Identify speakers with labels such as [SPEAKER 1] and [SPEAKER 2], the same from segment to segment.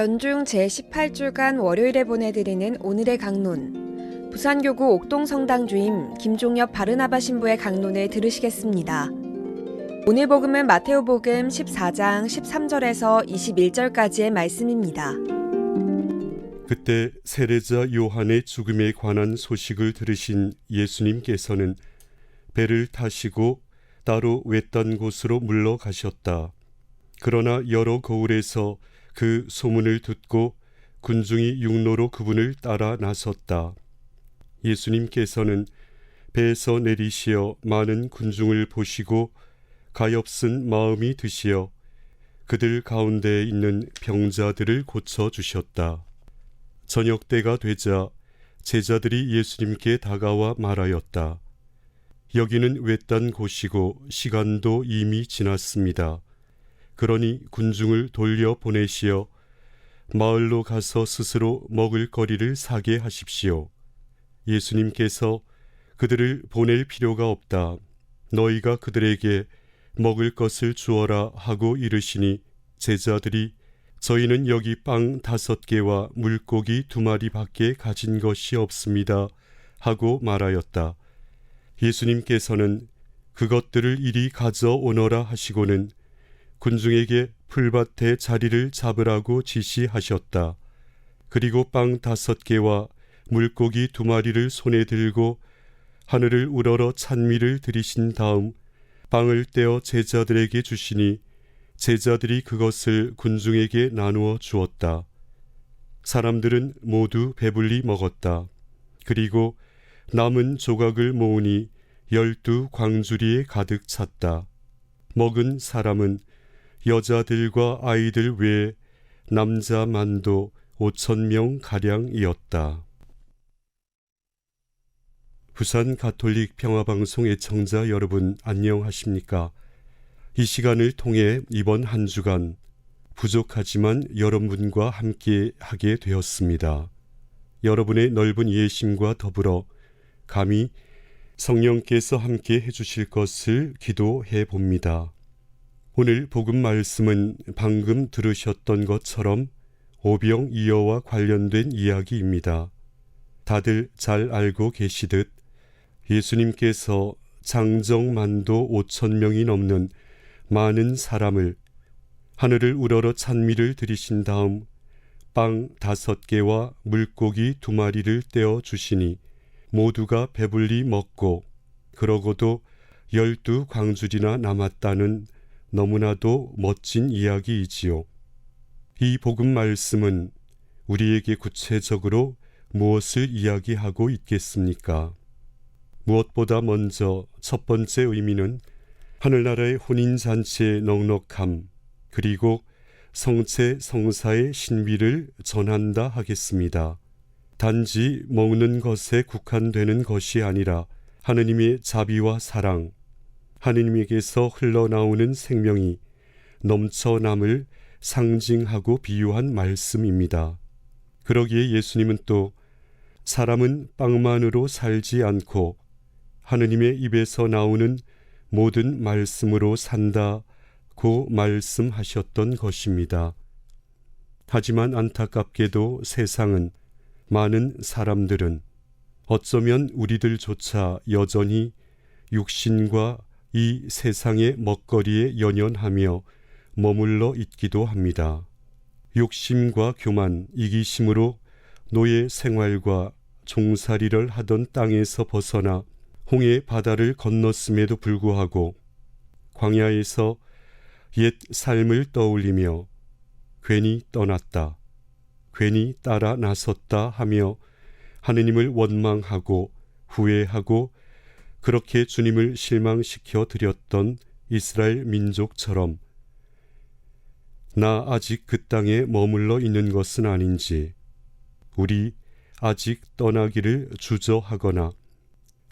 [SPEAKER 1] 연중 제18주간 월요일에 보내드리는 오늘의 강론. 부산교구 옥동성당 주임 김종엽 바르나바 신부의 강론을 들으시겠습니다. 오늘 복음은 마테오 복음 14장 13절에서 21절까지의 말씀입니다.
[SPEAKER 2] 그때 세례자 요한의 죽음에 관한 소식을 들으신 예수님께서는 배를 타시고 따로 외딴 곳으로 물러가셨다. 그러나 여러 거울에서 그 소문을 듣고 군중이 육로로 그분을 따라 나섰다. 예수님께서는 배에서 내리시어 많은 군중을 보시고 가엾은 마음이 드시어 그들 가운데 있는 병자들을 고쳐 주셨다. 저녁 때가 되자 제자들이 예수님께 다가와 말하였다. 여기는 외딴 곳이고 시간도 이미 지났습니다. 그러니 군중을 돌려 보내시어 마을로 가서 스스로 먹을 거리를 사게 하십시오. 예수님께서 그들을 보낼 필요가 없다. 너희가 그들에게 먹을 것을 주어라 하고 이르시니 제자들이 저희는 여기 빵 다섯 개와 물고기 두 마리밖에 가진 것이 없습니다. 하고 말하였다. 예수님께서는 그것들을 이리 가져오너라 하시고는 군중에게 풀밭에 자리를 잡으라고 지시하셨다. 그리고 빵 다섯 개와 물고기 두 마리를 손에 들고 하늘을 우러러 찬미를 드리신 다음 빵을 떼어 제자들에게 주시니 제자들이 그것을 군중에게 나누어 주었다. 사람들은 모두 배불리 먹었다. 그리고 남은 조각을 모으니 열두 광주리에 가득 찼다. 먹은 사람은 여자들과 아이들 외에 남자만도 오천 명 가량이었다. 부산 가톨릭 평화방송 애청자 여러분 안녕하십니까? 이 시간을 통해 이번 한 주간 부족하지만 여러분과 함께 하게 되었습니다. 여러분의 넓은 이해심과 더불어 감히 성령께서 함께 해주실 것을 기도해 봅니다. 오늘 복음 말씀은 방금 들으셨던 것처럼 오병 이어와 관련된 이야기입니다. 다들 잘 알고 계시듯 예수님께서 장정만도 오천 명이 넘는 많은 사람을 하늘을 우러러 찬미를 드리신 다음 빵 다섯 개와 물고기 두 마리를 떼어 주시니 모두가 배불리 먹고 그러고도 열두 광주리나 남았다는 너무나도 멋진 이야기이지요. 이 복음 말씀은 우리에게 구체적으로 무엇을 이야기하고 있겠습니까? 무엇보다 먼저 첫 번째 의미는 하늘나라의 혼인잔치의 넉넉함, 그리고 성체 성사의 신비를 전한다 하겠습니다. 단지 먹는 것에 국한되는 것이 아니라 하느님의 자비와 사랑, 하느님에게서 흘러나오는 생명이 넘쳐남을 상징하고 비유한 말씀입니다. 그러기에 예수님은 또 사람은 빵만으로 살지 않고 하느님의 입에서 나오는 모든 말씀으로 산다고 말씀하셨던 것입니다. 하지만 안타깝게도 세상은 많은 사람들은 어쩌면 우리들조차 여전히 육신과 이 세상의 먹거리에 연연하며 머물러 있기도 합니다. 욕심과 교만, 이기심으로 노예 생활과 종살이를 하던 땅에서 벗어나 홍해 바다를 건넜음에도 불구하고 광야에서 옛 삶을 떠올리며 괜히 떠났다, 괜히 따라 나섰다 하며 하느님을 원망하고 후회하고 그렇게 주님을 실망시켜 드렸던 이스라엘 민족처럼 나 아직 그 땅에 머물러 있는 것은 아닌지 우리 아직 떠나기를 주저하거나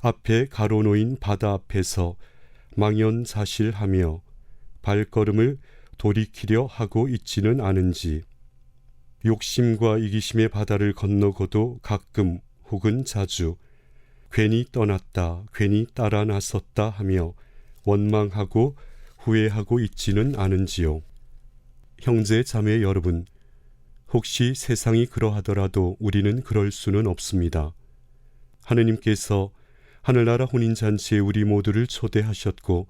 [SPEAKER 2] 앞에 가로놓인 바다 앞에서 망연자실하며 발걸음을 돌이키려 하고 있지는 않은지 욕심과 이기심의 바다를 건너고도 가끔 혹은 자주 괜히 떠났다, 괜히 따라 나섰다 하며 원망하고 후회하고 있지는 않은지요. 형제 자매 여러분, 혹시 세상이 그러하더라도 우리는 그럴 수는 없습니다. 하느님께서 하늘나라 혼인잔치에 우리 모두를 초대하셨고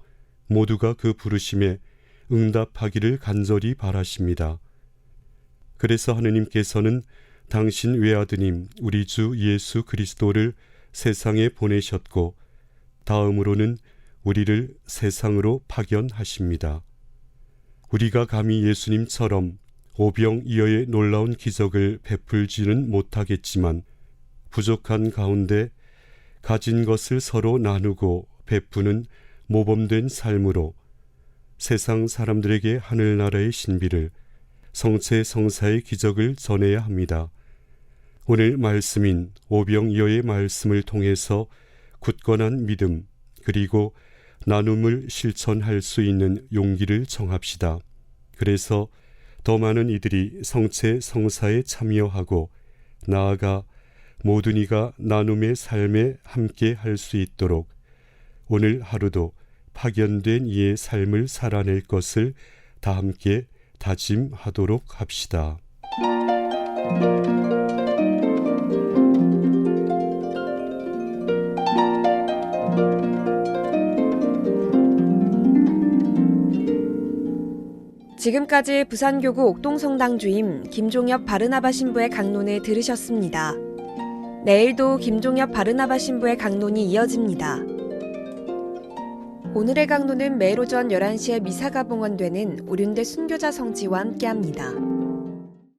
[SPEAKER 2] 모두가 그 부르심에 응답하기를 간절히 바라십니다. 그래서 하느님께서는 당신 외아드님 우리 주 예수 그리스도를 세상에 보내셨고 다음으로는 우리를 세상으로 파견하십니다. 우리가 감히 예수님처럼 오병이어의 놀라운 기적을 베풀지는 못하겠지만 부족한 가운데 가진 것을 서로 나누고 베푸는 모범된 삶으로 세상 사람들에게 하늘나라의 신비를 성체 성사의 기적을 전해야 합니다. 오늘 말씀인 오병이어의 말씀을 통해서 굳건한 믿음 그리고 나눔을 실천할 수 있는 용기를 정합시다. 그래서 더 많은 이들이 성체 성사에 참여하고 나아가 모든 이가 나눔의 삶에 함께 할 수 있도록 오늘 하루도 파견된 이의 삶을 살아낼 것을 다 함께 다짐하도록 합시다.
[SPEAKER 1] 지금까지 부산교구 옥동성당 주임 김종엽 바르나바 신부의 강론을 들으셨습니다. 내일도 김종엽 바르나바 신부의 강론이 이어집니다. 오늘의 강론은 매일 오전 11시에 미사가 봉헌되는 오륜대 순교자 성지와 함께합니다.